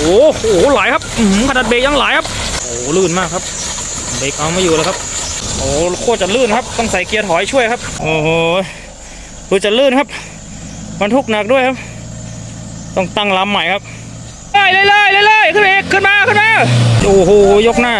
โอ้โหไหลครับอื้อหือขนาดเบรกยังไหลครับโอ้โหลื่นมากครับเบรกเอาไม่อยู่แล้วครับโอ้โหโคตรจะลื่นครับต้องใส่เกียร์ถอยช่วยครับ โอ้โหดูจะลื่นครับบรรทุกหนักด้วยครับ ต้องตั้งลำใหม่ครับเลยเลยเลยเลยขึ้นไปอีกขึ้นมาขึ้นมาโอ้โหยกหน้า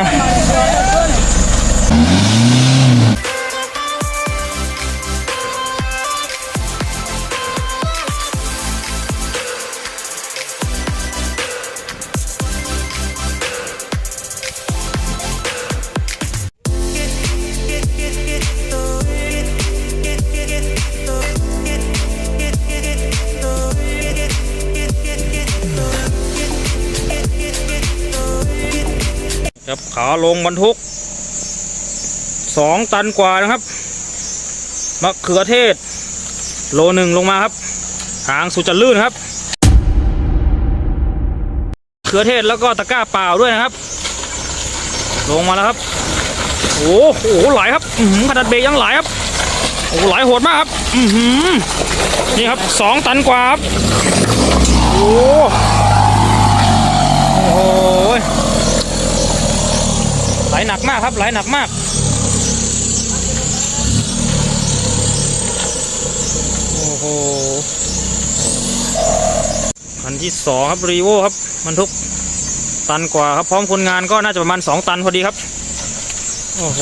ครับขาลงบรรทุกสองตันกว่านะครับมะเขือเทศ โลหนึ่งลงมาครับ หางสุดจะลื่นครับเขือเทศแล้วก็ตะกร้าเปล่าด้วยนะครับ ลงมาแล้วครับโอ้โหไหลครับขนาดเบรกยังไหลครับโอ้ไหลโหดมากครับนี่ครับสองตันกว่าครับโอ้โอ้โห ไหลหนักมากครับไหลหนักมาก โอ้โหคันที่สองครับรีโวครับบรรทุกตันกว่าครับพร้อมคนงานก็น่าจะประมาณสองตันพอดีครับ โอ้โห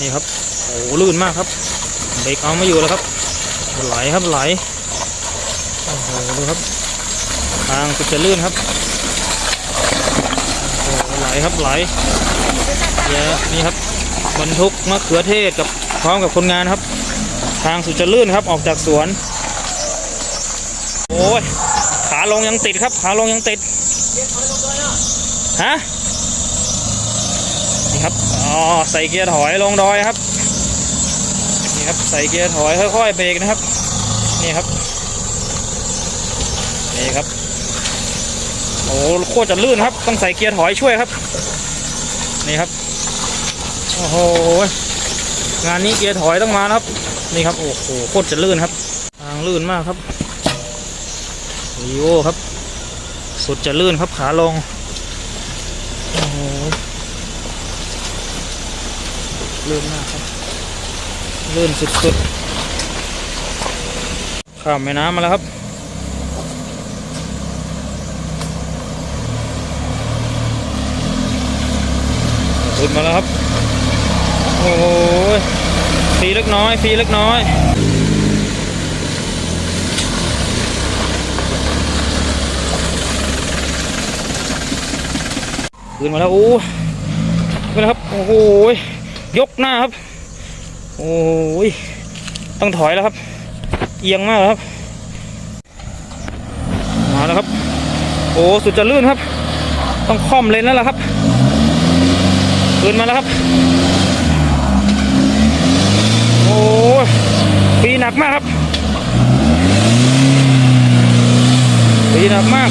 นี่ครับโอ้ลื่นมากครับเบรกเอาไม่อยู่แล้วครับ ไหลครับไหลโอ้โหดูครับทางสุดจะลื่นครับ ครับไหลเดี๋ยนี่ครับบรรทุกมะเขือเทศกับพร้อมกับคนงานครับ ทางสุดจะลื่นครับออกจากสวน โอ้ยขาลงยังติดครับ ขาลงยังติดฮะนี่ครับอ๋อใส่เกียร์ถอยลงดอยครับนี่ครับใส่เกียร์ถอยค่อยๆเบรกนะครับนี่ครับนี่ครับ โอ้โหโคตรจะลื่นครับ ต้องใส่เกียร์ถอยช่วยครับ นี่ครับ โอ้โห งานนี้เกียร์ถอยต้องมานะครับ นี่ครับ โอ้โห โคตรจะลื่นครับ ทางลื่นมากครับวีโอครับ สุดจะลื่นครับขาลง โอ้โห ลื่นมากครับ ลื่นสุดๆ ข้ามแม่น้ำมาแล้วครับ ขึ้นมาแล้วครับ โอ้ยฟรีเล็กน้อยฟรีเล็กน้อยขึ้นมาแล้วโอ้ขึ้นแล้วครับ โอ้โหยกหน้าครับ โอ้ยต้องถอยแล้วครับ เอียงมากแล้วครับ มาแล้วครับ โอ้สุดจะลื่นครับ ต้องค่อมเลนแล้วล่ะครับ ขึ้นมาแล้วครับ โอ้ปีหนักมากครับปีหนักมาก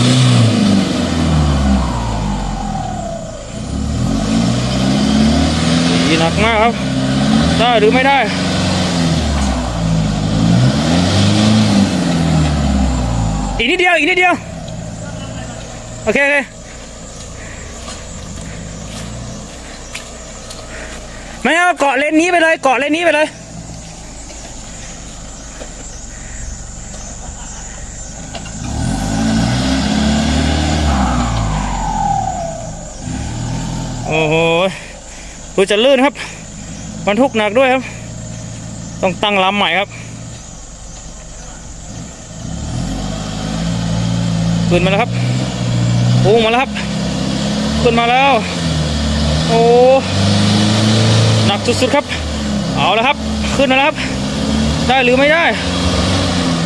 ปีหนักมากครับ ได้หรือไม่ได้อีกนิดเดียวอีกนิดเดียว โอเคโอเค ไม่เอาเกาะเลนนี้ไปเลย เกาะเลนนี้ไปเลย โอ้โหดูจะลื่นครับบรรทุกหนักด้วยครับ ต้องตั้งลำใหม่ครับขึ้นมาแล้วครับพุ่งมาแล้วครับขึ้นมาแล้ว โอ้ หนักสุดๆครับ เอาแล้วครับ ขึ้นมาแล้วครับ ได้หรือไม่ได้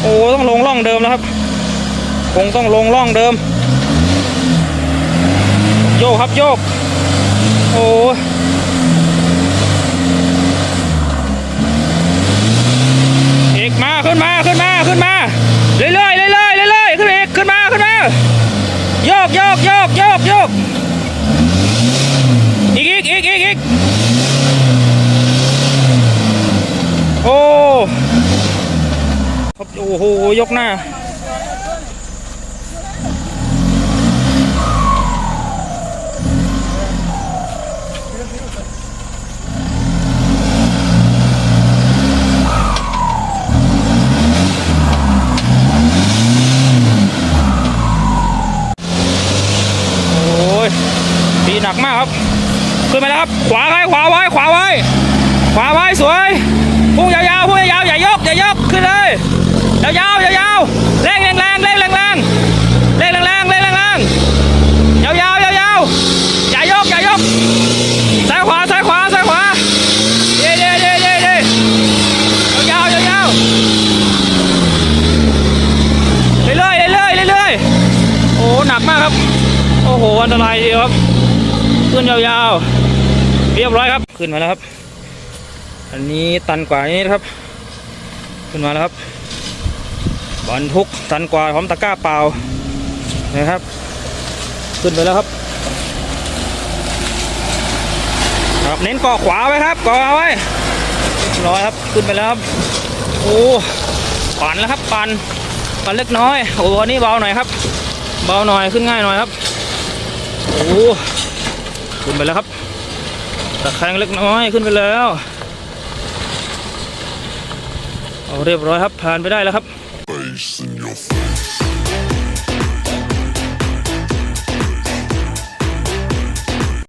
โอ้ต้องลงร่องเดิมแล้วครับ คงต้องลงร่องเดิม โยกครับโยก โอ้เอกมาขึ้นมาขึ้นมาขึ้นมาเรื่อยๆเรื่อยๆเรื่อยๆขึ้นอีกขึ้นมาขึ้นมาโยกโยกโยกโยกโยกอีกอีกอีกอีกอีก โอ้โอ้โห ยกหน้า โอ้ยตีหนักมากครับ ขึ้นไาแล้วครับ ขวาไว้ ขวาไว้ ขวาไว้ ขวาไว้ สวย พุ่งยาวๆพุ่งยาวๆอย่ายกอย่ายกขึ้นเลยยาวๆยาวๆเร่งแรงๆเร่งแรงๆเร่งแรงๆเร่งแรงยาวๆยาวๆอย่ายกอย่ายกซ้ายขวาซ้ายขวาซ้ายขวาเย่เย่เย่เย่เย่ยาวๆยาวๆเรื่อยๆเรื่อยๆเรื่อยๆโอ้หนักมากครับ โอ้โหอันตรายดีครับขึ้นยาวๆเรียบร้อยครับ ขึ้นมาแล้วครับ อันนี้ตันกว่านี้นะครับ ขึ้นมาแล้วครับบรรทุกตันกว่าพร้อมตะกร้าเปล่านะครับ ขึ้นไปแล้วครับ ครับเน้นเกาะขวาไว้ครับเกาะเอาไว้ร้อยครับขึ้นไปแล้วครับโอ้ปั่นแล้วครับปั่นปั่นเล็กน้อยโอ้อันนี้เบาหน่อยครับ เบาหน่อยขึ้นง่ายหน่อยครับโอ้ขึ้นไปแล้วครับตะแคงเล็กน้อยขึ้นไปแล้ว เรียบร้อยครับผ่านไปได้แล้วครับ